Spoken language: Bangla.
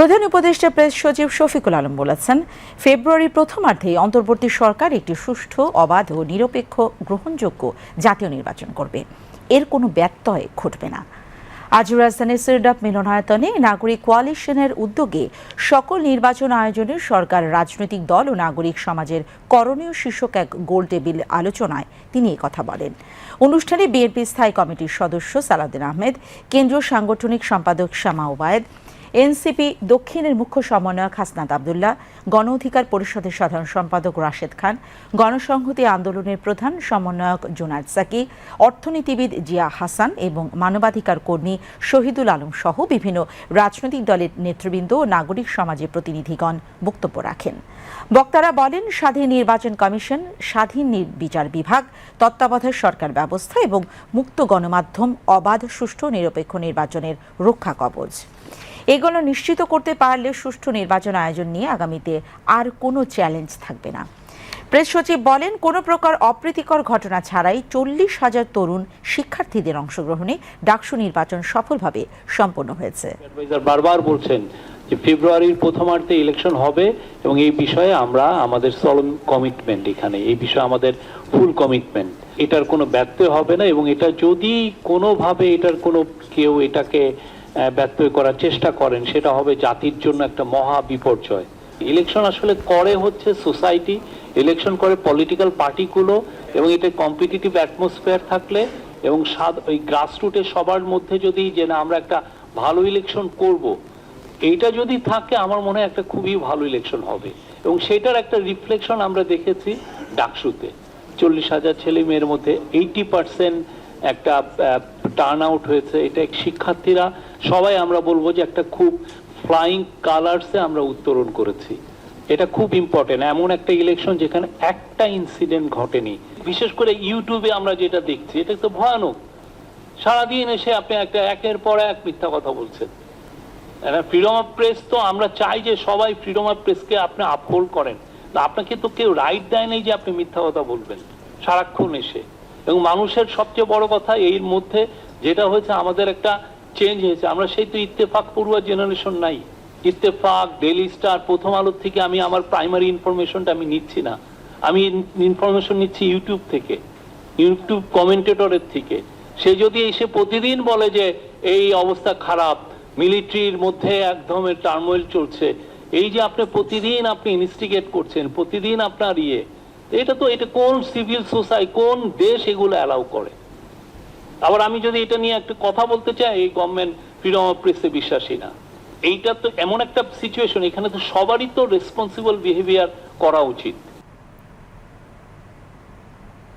প্রধান উপদেষ্টা প্রেস সচিব শফিকুল আলম বলেছেন, ফেব্রুয়ারির প্রথমার্ধেই অন্তর্বর্তী সরকার একটি সুষ্ঠু, অবাধ ও নিরপেক্ষ গ্রহণযোগ্য জাতীয় নির্বাচন করবে। এর কোনো ব্যত্যয় ঘটবে না। আজ রাজধানীর সিরডাপ মিলনায়তনে নাগরিক কোয়ালিশনের উদ্যোগে সকল নির্বাচন আয়োজনে সরকার, রাজনৈতিক দল ও নাগরিক সমাজের করণীয় শীর্ষক এক গোল টেবিল আলোচনায় তিনি কথা বলেন। অনুষ্ঠানে বিএনপি স্থায়ী কমিটির সদস্য সালাউদ্দিন আহমেদ, কেন্দ্রীয় সাংগঠনিক সম্পাদক শামা ওবায়দ এনসিপি দক্ষিণের মুখ্য সমন্বয়ক হাসনাত আবদুল্লাহ, গণ অধিকার পরিষদের সাধারণ সম্পাদক রাশেদ খান, গণসংহতি আন্দোলনের প্রধান সমন্বয়ক জোনায়দ সাকি, অর্থনীতিবিদ জিয়া হাসান এবং মানবাধিকার কর্মী শহীদুল আলম সহ বিভিন্ন রাজনৈতিক দলের নেতৃবৃন্দ ও নাগরিক সমাজের প্রতিনিধিগণ বক্তব্য রাখেন। বক্তারা বলেন, স্বাধীন নির্বাচন কমিশন, স্বাধীন বিচার বিভাগ, তত্ত্বাবধায়ক সরকার ব্যবস্থা এবং মুক্ত গণমাধ্যম, অবাধ, সুষ্ঠু, নিরপেক্ষ নির্বাচনের রক্ষা কবচ। এগুলো নিশ্চিত করতে পারলে সুষ্ঠু নির্বাচন আয়োজন নিয়ে আগামীতে আর কোনো চ্যালেঞ্জ থাকবে না। প্রেস সচিব বলেন, কোনো প্রকার অপ্রীতিকর ঘটনা ছাড়াই চল্লিশ হাজার তরুণ শিক্ষার্থীদের অংশগ্রহণে ডাকসু নির্বাচন সফলভাবে সম্পন্ন হয়েছে। বারবার বলছেন যে ফেব্রুয়ারির প্রথমার্ধে ইলেকশন হবে এবং এই বিষয়ে আমরা আমাদের সলন কমিটমেন্ট এখানে, এই বিষয়ে আমাদের ফুল কমিটমেন্ট এটার কোনো ব্যত্যয় হবে না এবং এটা যদি কোনোভাবে এটার কোনো কেউ এটাকে ব্যত্যয় করার চেষ্টা করেন, সেটা হবে জাতির জন্য একটা মহা বিপর্যয়। ইলেকশন আসলে করে হচ্ছে সোসাইটি ইলেকশন করে পলিটিক্যাল পার্টিগুলো এবং এটা কম্পিটিটিভ অ্যাটমসফিয়ার থাকলে, এবং সাদ- ওই গ্রাসরুটের সবার মধ্যে যদি যে না আমরা একটা ভালো ইলেকশন করব, এইটা যদি থাকে আমার মনে হয় একটা খুবই ভালো ইলেকশন হবে। এবং সেটার একটা রিফ্লেকশন আমরা দেখেছি ডাকসুতে। চল্লিশ হাজার ছেলে মেয়ের মধ্যে এইটি পার্সেন্ট একটা টার্ন আউট হয়েছে, এটা এক শিক্ষার্থীরা, সবাই আমরা বলব যে একটা খুব ফ্লাইং কালার্সে আমরা উত্তরণ করেছি। এটা খুব ইম্পর্টেন্ট এমন একটা ইলেকশন যেখানে একটা ইনসিডেন্ট ঘটেনি। বিশেষ করে ইউটিউবে আমরা যেটা দেখছি, এটা তো ভয়ানক। সারাদিন এসে আপনি একটা একের পর এক মিথ্যা কথা বলছেন। ফ্রিডম অফ প্রেস তো আমরা চাই যে সবাই ফ্রিডম অফ প্রেসকে আপনি আপহোল্ড করেন। আপনাকে তো কেউ রাইট দেয় নেই যে আপনি মিথ্যা কথা বলবেন, সারাক্ষণ এসে। এবং মানুষের সবচেয়ে বড় কথা এর মধ্যে যেটা হয়েছে, আমাদের একটা চেঞ্জ হয়েছে। আমরা সেই তো ইত্তেফাক পড়ুয়া জেনারেশন নাই। ইত্তেফাক ডেলি স্টার প্রথম আলোর থেকে আমি আমার প্রাইমারি ইনফরমেশনটা আমি নিচ্ছি না। আমি ইনফরমেশন নিচ্ছি ইউটিউব থেকে ইউটিউব কমেন্টেটরের থেকে। সে যদি এসে প্রতিদিন বলে যে, এই অবস্থা খারাপ মিলিটারির মধ্যে একদম টার্মোয়েল চলছে। এই যে আপনি প্রতিদিন আপনি ইনস্টিগেট করছেন, প্রতিদিন আপনার ইয়ে এটা তো, এটা কোন সিভিল সোসাইটি কোন দেশ এগুলো অ্যালাউ করে? আবার আমি যদি এটা নিয়ে একটা কথা বলতে চাই, এই গভর্নমেন্ট ফ্রিডম অফ প্রেসে বিশ্বাসী না। এইটা তো এমন একটা সিচুয়েশন এখানে তো সবারই তো রেসপন্সিবল বিহেভিয়ার করা উচিত।